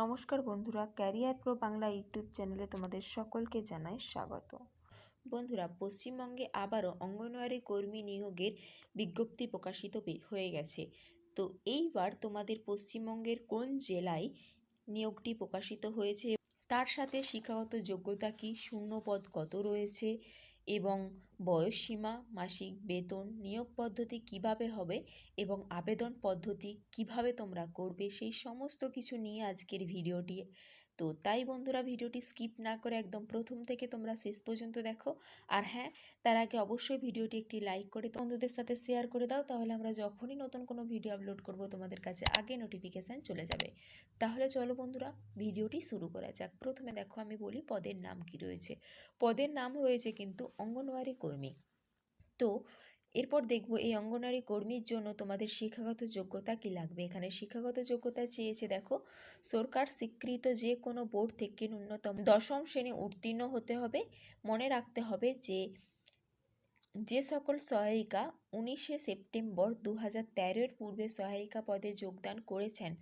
নমস্কার বন্ধুরা, career pro Bangla YouTube চ্যানেলে তোমাদের সকলকে জানাই স্বাগত। বন্ধুরা, পশ্চিমবঙ্গে আবারও অঙ্গনওয়াড়ি কর্মী নিয়োগের বিজ্ঞপ্তি প্রকাশিত হয়ে গেছে। তো এইবার তোমাদের পশ্চিমবঙ্গের কোন জেলায় নিয়োগটি প্রকাশিত হয়েছে? তার সাথে শিক্ষাগত যোগ্যতা কি? শূন্য পদ কত রয়েছে? এবং বয়সসীমা মাসিক বেতন, নিয়োগ পদ্ধতি কীভাবে হবে এবং আবেদন পদ্ধতি কীভাবে তোমরা করবে, সেই সমস্ত কিছু নিয়ে আজকের ভিডিওটি তো তাই বন্ধুরা ভিডিওটি স্কিপ না করে একদম প্রথম থেকে তোমরা শেষ পর্যন্ত দেখো। আর হ্যাঁ তার আগে অবশ্যই ভিডিওটি একটি লাইক করে বন্ধুদের সাথে শেয়ার করে দাও, তাহলে আমরা যখনই নতুন কোনো ভিডিও আপলোড করব তোমাদের কাছে আগে নোটিফিকেশান চলে যাবে। তাহলে চলো বন্ধুরা, ভিডিওটি শুরু করা যাক। প্রথমে দেখো আমি বলি পদের নাম কি রয়েছে। পদের নাম রয়েছে কিন্তু অঙ্গনওয়াড়ি কর্মী। তো এরপর দেখব এই অঙ্গনওয়াড়ি কর্মীর জন্য তোমাদের শিক্ষাগত যোগ্যতা কি লাগবে। এখানে শিক্ষাগত যোগ্যতা চেয়েছে দেখো, সরকার স্বীকৃত যে কোনো বোর্ড থেকে ন্যূনতম দশম শ্রেণি উত্তীর্ণ হতে হবে। মনে রাখতে হবে যে যে সকল সহায়িকা উনিশে সেপ্টেম্বর দু হাজার তেরোর পূর্বে সহায়িকা পদে যোগদান করেছেন,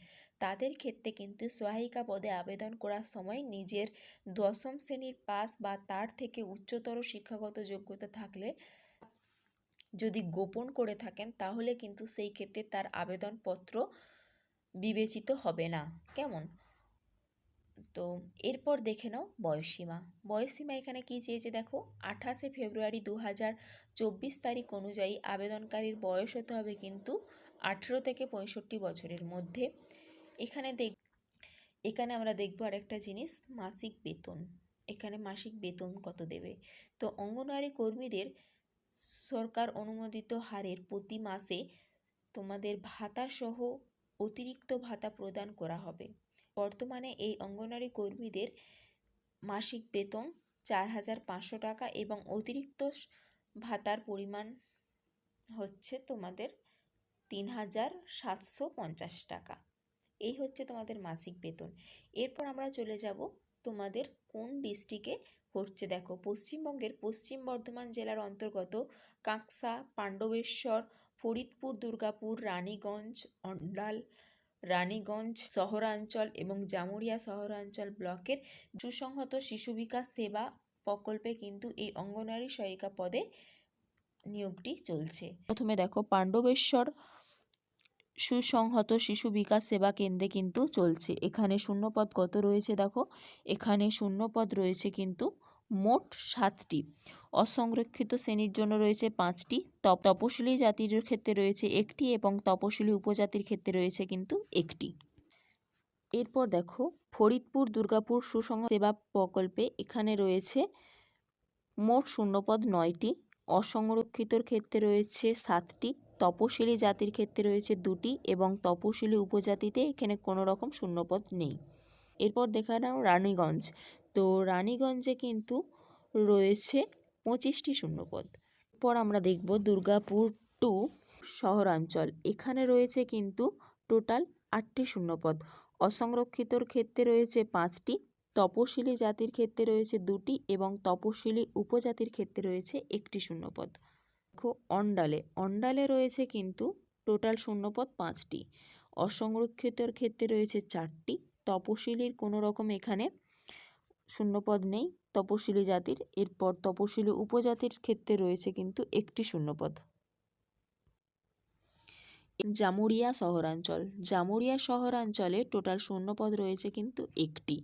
তাদের ক্ষেত্রে কিন্তু সহায়িকা পদে আবেদন করার সময় নিজের দশম শ্রেণির পাস বা তার থেকে উচ্চতর শিক্ষাগত যোগ্যতা থাকলে যদি গোপন করে থাকেন, তাহলে কিন্তু সেই ক্ষেত্রে তার আবেদনপত্র বিবেচিত হবে না। কেমন? তো এরপর দেখে নাও বয়সসীমা। বয়সসীমা এখানে কি চেয়েছে দেখো? আঠাশে ফেব্রুয়ারি দু হাজার চব্বিশ তারিখ অনুযায়ী আবেদনকারীর বয়স হতে হবে কিন্তু আঠেরো থেকে পঁয়ষট্টি বছরের মধ্যে। এখানে দেখ, এখানে আমরা দেখব আরেকটা জিনিস, মাসিক বেতন। এখানে মাসিক বেতন কত দেবে? তো অঙ্গনওয়াড়ি কর্মীদের সরকার অনুমোদিত হারের প্রতি মাসে তোমাদের ভাতা সহ অতিরিক্ত ভাতা প্রদান করা হবে। বর্তমানে এই অঙ্গনওয়াড়ি কর্মীদের মাসিক বেতন চার হাজার পাঁচশো টাকা এবং অতিরিক্ত ভাতার পরিমাণ হচ্ছে তোমাদের তিন হাজার সাতশো পঞ্চাশ টাকা। এই হচ্ছে তোমাদের মাসিক বেতন। এরপর আমরা চলে যাব তোমাদের কোন ডিস্ট্রিক্টে হচ্ছে দেখো। পশ্চিমবঙ্গের পশ্চিম বর্ধমান জেলার অন্তর্গত কাঁকসা, পাণ্ডবেশ্বর, ফরিদপুর, দুর্গাপুর, রানীগঞ্জ, অন্ডাল, রানীগঞ্জ শহরাঞ্চল এবং জামুরিয়া শহরাঞ্চল ব্লকের সুসংহত শিশু বিকাশ সেবা প্রকল্পে কিন্তু এই অঙ্গনওয়াড়ি সহায়িকা পদে নিয়োগটি চলছে। প্রথমে দেখো, পাণ্ডবেশ্বর সুসংহত শিশু বিকাশ সেবা কেন্দ্রে কিন্তু চলছে। এখানে শূন্যপদ কত রয়েছে দেখো? এখানে শূন্যপদ রয়েছে কিন্তু মোট সাতটি। অসংরক্ষিত শ্রেণির জন্য রয়েছে পাঁচটি। তপ তপশিলি জাতির ক্ষেত্রে রয়েছে একটি এবং তপশিলি উপজাতির ক্ষেত্রে রয়েছে কিন্তু একটি। এরপর দেখো, ফরিদপুর দুর্গাপুর সুসংহ সেবা প্রকল্পে এখানে রয়েছে মোট শূন্যপদ নয়টি। অসংরক্ষিতর ক্ষেত্রে রয়েছে সাতটি। তপশিলি জাতির ক্ষেত্রে রয়েছে দুটি এবং তপশিলি উপজাতিতে এখানে কোনো রকম শূন্যপদ নেই। এরপর দেখা নাও রানীগঞ্জ। তো রানীগঞ্জে কিন্তু রয়েছে পঁচিশটি শূন্যপদ। পর আমরা দেখব দুর্গাপুর টু শহরাঞ্চল। এখানে রয়েছে কিন্তু টোটাল আটটি শূন্যপদ। অসংরক্ষিতর ক্ষেত্রে রয়েছে পাঁচটি, তপশিলি জাতির ক্ষেত্রে রয়েছে দুটি এবং তপশিলি উপজাতির ক্ষেত্রে রয়েছে একটি শূন্যপদ। অন্ডালে অন্ডালে রয়েছে কিন্তু টোটাল শূন্যপদ পাঁচটি। অসংরক্ষিতর ক্ষেত্রে রয়েছে চারটি, তপশিলির কোনো রকম এখানে শূন্যপদ নেই তপশিলি জাতির। এরপর তপশিলি উপজাতির ক্ষেত্রে রয়েছে কিন্তু একটি শূন্যপদ। জামুরিয়া শহরাঞ্চল। জামুরিয়া শহরাঞ্চলে টোটাল শূন্যপদ রয়েছে কিন্তু একটি।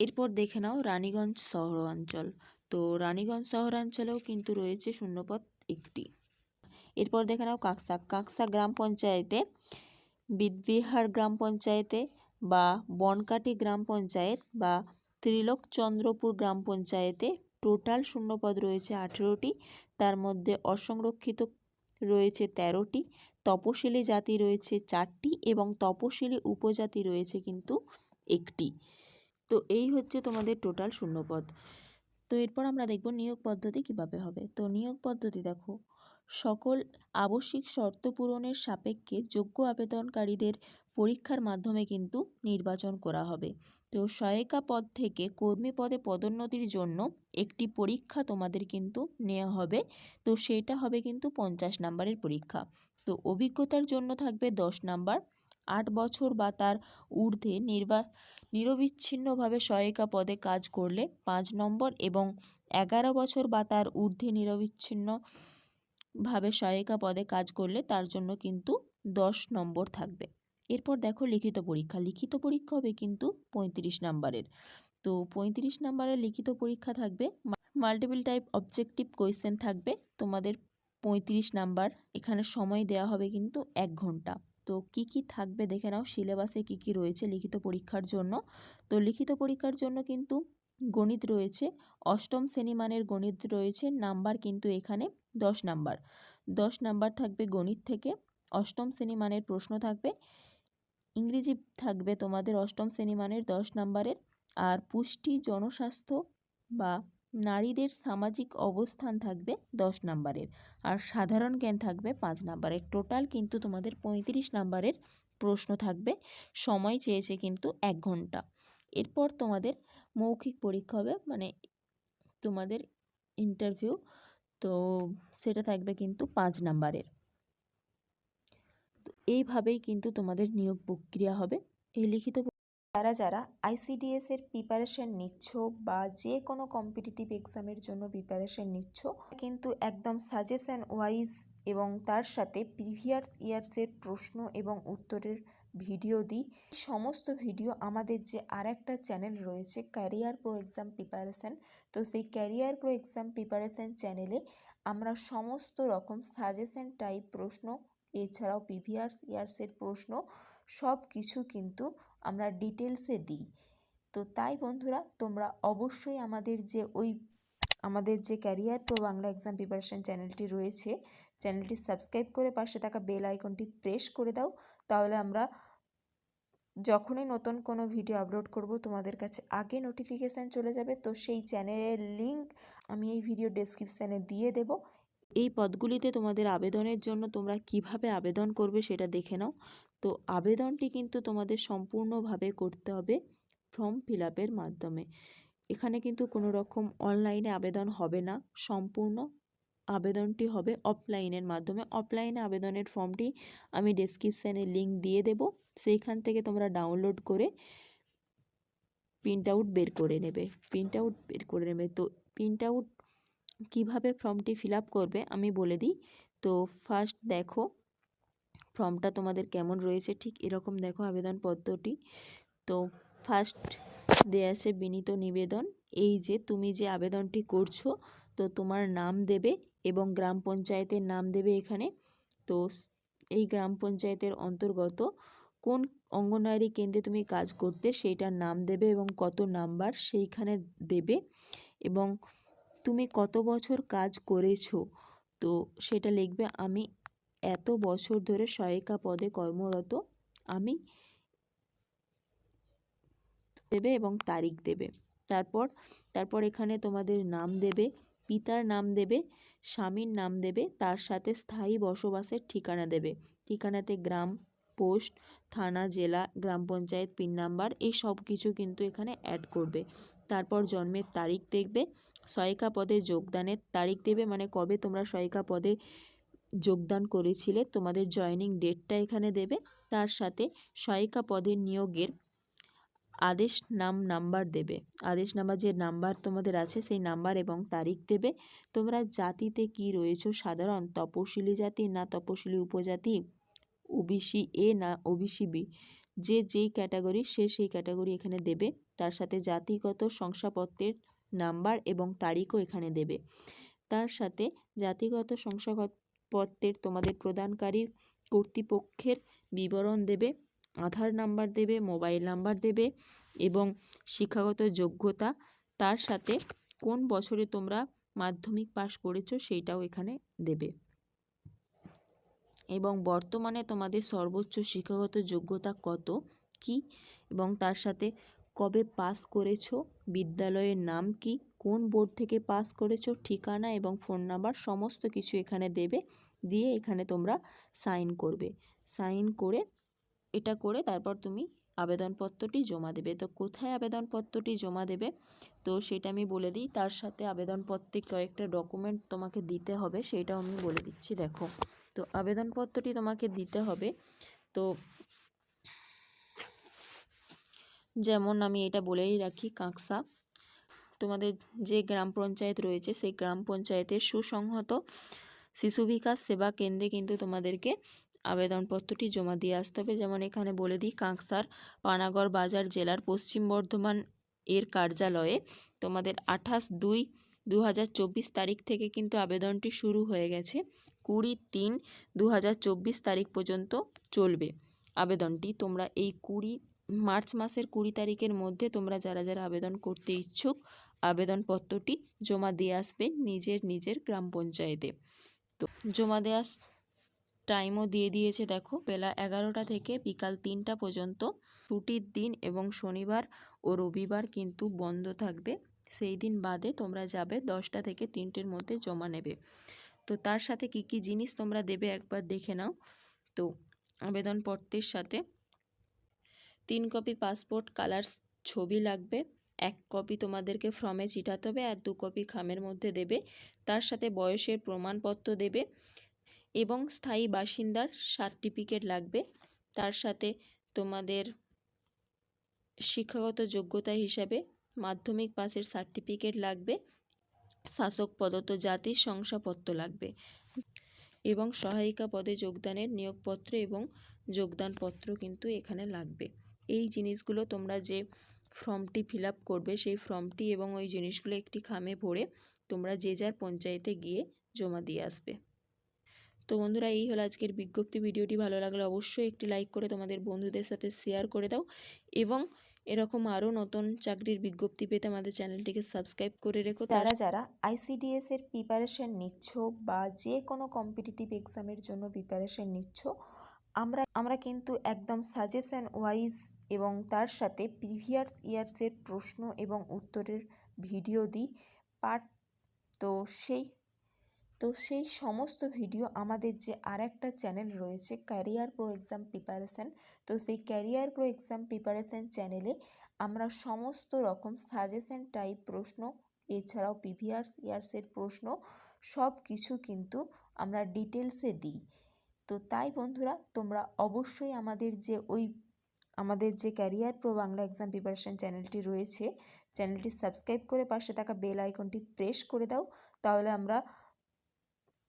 এরপর দেখে নাও রানীগঞ্জ শহরাঞ্চল। তো রানীগঞ্জ শহরাঞ্চলেও কিন্তু রয়েছে শূন্যপদ একটি। এরপর দেখে নাও কাকসা। কাকসা গ্রাম পঞ্চায়েতে, বিদবিহার গ্রাম পঞ্চায়েতে বা বনকাটি গ্রাম পঞ্চায়েত বা ত্রিলোকচন্দ্রপুর গ্রাম পঞ্চায়েতে টোটাল শূন্যপদ রয়েছে আঠেরোটি। তার মধ্যে অসংরক্ষিত রয়েছে তেরোটি, তপশিলি জাতি রয়েছে চারটি এবং তপশিলি উপজাতি রয়েছে কিন্তু একটি। তো এই হচ্ছে তোমাদের টোটাল শূন্যপদ। তো এরপর আমরা দেখব নিয়োগ পদ্ধতি কীভাবে হবে। তো নিয়োগ পদ্ধতি দেখো সকল আবশ্যিক শর্ত পূরণের সাপেক্ষে যোগ্য আবেদনকারীদের পরীক্ষার মাধ্যমে কিন্তু নির্বাচন করা হবে। তো সহায়িকা পদ থেকে কর্মী পদে পদোন্নতির জন্য একটি পরীক্ষা তোমাদের কিন্তু নেওয়া হবে। তো সেটা হবে কিন্তু পঞ্চাশ নাম্বারের পরীক্ষা। তো অভিজ্ঞতার জন্য থাকবে দশ নাম্বার। আট বছর বা তার ঊর্ধ্বে নির্বা, নিরবিচ্ছিন্নভাবে সহায়িকা পদে কাজ করলে পাঁচ নম্বর এবং এগারো বছর বা তার ঊর্ধ্বে নিরবিচ্ছিন্নভাবে সহায়িকা পদে কাজ করলে তার জন্য কিন্তু দশ নম্বর থাকবে। এরপর দেখো লিখিত পরীক্ষা। লিখিত পরীক্ষা হবে কিন্তু পঁয়ত্রিশ নাম্বারের। তো পঁয়ত্রিশ নাম্বারের লিখিত পরীক্ষা থাকবে। মাল্টিপল টাইপ অবজেক্টিভ কোয়েশ্চেন থাকবে। তোমাদের পঁয়ত্রিশ নাম্বার এখানে সময় দেওয়া হবে কিন্তু এক ঘণ্টা। তো কি কি থাকবে দেখে নাও। সিলেবাসে কি কি রয়েছে লিখিত পরীক্ষার জন্য। তো লিখিত পরীক্ষার জন্য কিন্তু গণিত রয়েছে, অষ্টম শ্রেণি মানের গণিত রয়েছে, নাম্বার কিন্তু এখানে দশ নাম্বার। দশ নাম্বার থাকবে গণিত থেকে, অষ্টম শ্রেণি মানের প্রশ্ন থাকবে, ইংরেজি থাকবে তোমাদের অষ্টম শ্রেণি মানের দশ নাম্বারের, আর পুষ্টি, জনস্বাস্থ্য বা নারীদের সামাজিক অবস্থান থাকবে দশ নাম্বারের, আর সাধারণ জ্ঞান থাকবে পাঁচ নাম্বারের। টোটাল কিন্তু তোমাদের পঁয়ত্রিশ নাম্বারের প্রশ্ন থাকবে, সময় চেয়েছে কিন্তু এক ঘণ্টা। এরপর তোমাদের মৌখিক পরীক্ষা হবে মানে তোমাদের ইন্টারভিউ তো সেটা থাকবে কিন্তু পাঁচ নাম্বারের তো এইভাবেই কিন্তু তোমাদের নিয়োগ প্রক্রিয়া হবে। এই লিখিত যারা যারা আইসিডিএস এর প্রিপারেশন নিচ্ছ বা যে কোনো কম্পিটিটিভ এক্সামের জন্য প্রিপারেশন নিচ্ছ কিন্তু একদম সাজেশন ওয়াইজ এবং তার সাথে প্রিভিয়াস ইয়ার্সের প্রশ্ন এবং উত্তরের ভিডিও দিই। সমস্ত ভিডিও আমাদের যে আর একটা চ্যানেল রয়েছে ক্যারিয়ার প্রো এক্সাম প্রিপারেশান তো সেই ক্যারিয়ার প্রো এক্সাম প্রিপারেশন চ্যানেলে আমরা সমস্ত রকম সাজেশন টাইপ প্রশ্ন, এছাড়াও প্রিভিয়াস ইয়ার্সের প্রশ্ন সব কিছু কিন্তু আমরা ডিটেলসে দিই। তো তাই বন্ধুরা, তোমরা অবশ্যই আমাদের যে ওই আমাদের যে career pro Bangla exam preparation চ্যানেলটি রয়েছে, চ্যানেলটি সাবস্ক্রাইব করে পাশে থাকা বেল আইকনটি প্রেস করে দাও। তাহলে আমরা যখনই নতুন কোনো ভিডিও আপলোড করব, তোমাদের কাছে আগে নোটিফিকেশান চলে যাবে। তো সেই চ্যানেলের লিংক আমি এই ভিডিও ডেসক্রিপশানে দিয়ে দেব। এই পদগুলিতে তোমাদের আবেদনের জন্য তোমরা কীভাবে আবেদন করবে সেটা দেখে নাও। তো আবেদনটি কিন্তু তোমাদের সম্পূর্ণভাবে করতে হবে ফর্ম ফিল মাধ্যমে। এখানে কিন্তু কোনো রকম অনলাইনে আবেদন হবে না। সম্পূর্ণ আবেদনটি হবে অফলাইনের মাধ্যমে। অফলাইনে আবেদনের ফর্মটি আমি ডেসক্রিপশানে লিংক দিয়ে দেব। সেইখান থেকে তোমরা ডাউনলোড করে প্রিন্ট আউট বের করে নেবে। প্রিন্ট আউট বের করে নেবে। তো প্রিন্ট আউট কীভাবে ফর্মটি ফিল করবে আমি বলে দিই। তো ফার্স্ট দেখো ফর্মটা তোমাদের কেমন রয়েছে। ঠিক এরকম দেখো আবেদনপত্রটি। তো ফার্স্ট দেয়া আছে বিনীত নিবেদন। এই যে তুমি যে আবেদনটি করছ, তো তোমার নাম দেবে এবং গ্রাম পঞ্চায়েতের নাম দেবে এখানে। তো এই গ্রাম পঞ্চায়েতের অন্তর্গত কোন অঙ্গনওয়াড়ি কেন্দ্রে তুমি কাজ করতে সেইটার নাম দেবে এবং কত নাম্বার সেইখানে দেবে এবং তুমি কত বছর কাজ করেছ? তো সেটা লিখবে, আমি এত বছর ধরে সহায়িকা পদে কর্মরত। আমি দেবে এবং তারিখ দেবে। তারপর তারপর এখানে তোমাদের নাম দেবে, পিতার নাম দেবে, স্বামীর নাম দেবে, তার সাথে স্থায়ী বসবাসের ঠিকানা দেবে। ঠিকানাতে গ্রাম, পোস্ট, থানা, জেলা, গ্রাম পঞ্চায়েত, পিন নাম্বার, এই সব কিছু কিন্তু এখানে অ্যাড করবে। তারপর জন্মের তারিখ দেখবে সহায়িকা পদে যোগদানের তারিখ দেবে মানে কবে তোমরা সহায়িকা পদে যোগদান করেছিলে, তোমাদের জয়নিং ডেটটা এখানে দেবে। তার সাথে সহায়িকা পদের নিয়োগের আদেশ নাম নাম্বার দেবে। আদেশ নাম্বার যে নাম্বার তোমাদের আছে সেই নাম্বার এবং তারিখ দেবে। তোমরা জাতিতে কি রয়েছো সাধারণ? তপশিলি জাতি না তপশিলি উপজাতি? ওবিসি এ না ওবিসি বি? যে যেই ক্যাটাগরি সে সেই ক্যাটাগরি এখানে দেবে। তার সাথে জাতিগত শংসাপত্রের নাম্বার এবং তারিখও এখানে দেবে। তার সাথে জাতিগত শংসাপত্রের তোমাদের প্রদানকারীর কর্তৃপক্ষের বিবরণ দেবে। আধার নাম্বার দেবে, মোবাইল নাম্বার দেবে এবং শিক্ষাগত যোগ্যতা। তার সাথে কোন বছরে তোমরা মাধ্যমিক পাশ করেছ সেইটাও এখানে দেবে। এবং বর্তমানে তোমাদের সর্বোচ্চ শিক্ষাগত যোগ্যতা কত? কি? এবং তার সাথে কবে পাস করেছ? বিদ্যালয়ের নাম কি? কোন বোর্ড থেকে পাস করেছ? ঠিকানা এবং ফোন নাম্বার সমস্ত কিছু এখানে দেবে। দিয়ে এখানে তোমরা সাইন করবে। সাইন করে এটা করে তারপর তুমি আবেদনপত্রটি জমা দেবে। তো কোথায় আবেদনপত্রটি জমা দেবে? তো সেটা আমি বলে দিই। তার সাথে আবেদনপত্রে কয়েকটা ডকুমেন্ট তোমাকে দিতে হবে, সেটাও আমি বলে দিচ্ছি, দেখো। তো আবেদনপত্রটি তোমাকে দিতে হবে। তো যেমন আমি এটা বলেই রাখি, কাঁকসা। তোমাদের যে গ্রাম পঞ্চায়েত রয়েছে, সেই গ্রাম পঞ্চায়েতের সুসংহত শিশু বিকাশ সেবা কেন্দ্রে কিন্তু তোমাদেরকে আবেদনপত্রটি জমা দিয়ে আসতে হবে। যেমন এখানে বলে দিই, কাঁকসার পানাগড় বাজার জেলার পশ্চিম বর্ধমান এর কার্যালয়ে তোমাদের আঠাশ দুই দু তারিখ থেকে কিন্তু আবেদনটি শুরু হয়ে গেছে। কুড়ি তিন দু তারিখ পর্যন্ত চলবে আবেদনটি। তোমরা এই কুড়ি, মার্চ মাসের কুড়ি তারিখের মধ্যে তোমরা যারা যারা আবেদন করতে ইচ্ছুক, আবেদনপত্রটি জমা দিয়ে আসবে নিজের নিজের গ্রাম পঞ্চায়েতে। তো জমা দেওয়ার টাইমও দিয়ে দিয়েছে, দেখো। বেলা এগারোটা থেকে বিকাল তিনটা পর্যন্ত ছুটির দিন এবং শনিবার ও রবিবার কিন্তু বন্ধ থাকবে। সেই দিন বাদে তোমরা যাবে দশটা থেকে তিনটের মধ্যে জমা নেবে। তো তার সাথে কি কি জিনিস তোমরা দেবে একবার দেখে নাও। তো আবেদনপত্রের সাথে তিন কপি পাসপোর্ট কালার ছবি লাগবে। এক কপি তোমাদেরকে ফর্মে চিটাতে হবে আর দু কপি খামের মধ্যে দেবে। তার সাথে বয়সের প্রমাণপত্র দেবে। এবং স্থায়ী বাসিন্দার সার্টিফিকেট লাগবে। তার সাথে তোমাদের শিক্ষাগত যোগ্যতা হিসাবে মাধ্যমিক পাসের সার্টিফিকেট লাগবে। শাসক প্রদত্ত জাতির শংসাপত্র লাগবে। এবং সহায়িকা পদে যোগদানের নিয়োগপত্র এবং যোগদানপত্র কিন্তু এখানে লাগবে। এই জিনিসগুলো তোমরা যে ফর্মটি ফিল করবে, সেই ফর্মটি এবং ওই জিনিসগুলো একটি খামে ভরে তোমরা যে যার পঞ্চায়েতে গিয়ে জমা দিয়ে আসবে। তো বন্ধুরা, এই হলো আজকের বিজ্ঞপ্তি। ভিডিওটি ভালো লাগলে অবশ্যই একটি লাইক করে তোমাদের বন্ধুদের সাথে শেয়ার করে দাও এবং এরকম আরও নতুন চাকরির বিজ্ঞপ্তি পেতে আমাদের চ্যানেলটিকে সাবস্ক্রাইব করে রেখো। তারা যারা আইসিডিএস এর প্রিপারেশন নিচ্ছ বা যে কোনো কম্পিটিটিভ এক্সামের জন্য প্রিপারেশন নিচ্ছ, আমরা আমরা কিন্তু একদম সাজেশন ওয়াইজ এবং তার সাথে প্রিভিয়াস ইয়ার্সের প্রশ্ন এবং উত্তরের ভিডিও দিই। পার্ট তো সেই তো সেই সমস্ত ভিডিও আমাদের যে আর একটা চ্যানেল রয়েছে ক্যারিয়ার প্রো এক্সাম প্রিপারেশান তো সেই ক্যারিয়ার প্রো এক্সাম প্রিপারেশান চ্যানেলে আমরা সমস্ত রকম সাজেশন টাইপ প্রশ্ন, এছাড়াও পিভিআরস ইয়ার্সের প্রশ্ন সব কিছু কিন্তু আমরা ডিটেলসে দিই। তো তাই বন্ধুরা, তোমরা অবশ্যই আমাদের যে ওই, আমাদের যে career pro Bangla exam preparation চ্যানেলটি রয়েছে চ্যানেলটি সাবস্ক্রাইব করে পাশে থাকা বেল আইকনটি প্রেস করে দাও, তাহলে আমরা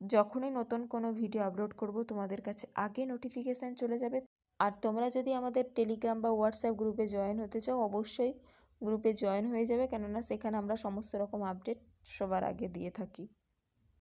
যখনই নতুন কোনো ভিডিও আপলোড করব, তোমাদের কাছে আগে নোটিফিকেশান চলে যাবে। আর তোমরা যদি আমাদের টেলিগ্রাম বা হোয়াটসঅ্যাপ গ্রুপে জয়েন হতে চাও, অবশ্যই গ্রুপে জয়েন হয়ে যাবে। কেননা সেখানে আমরা সমস্ত রকম আপডেট সবার আগে দিয়ে থাকি।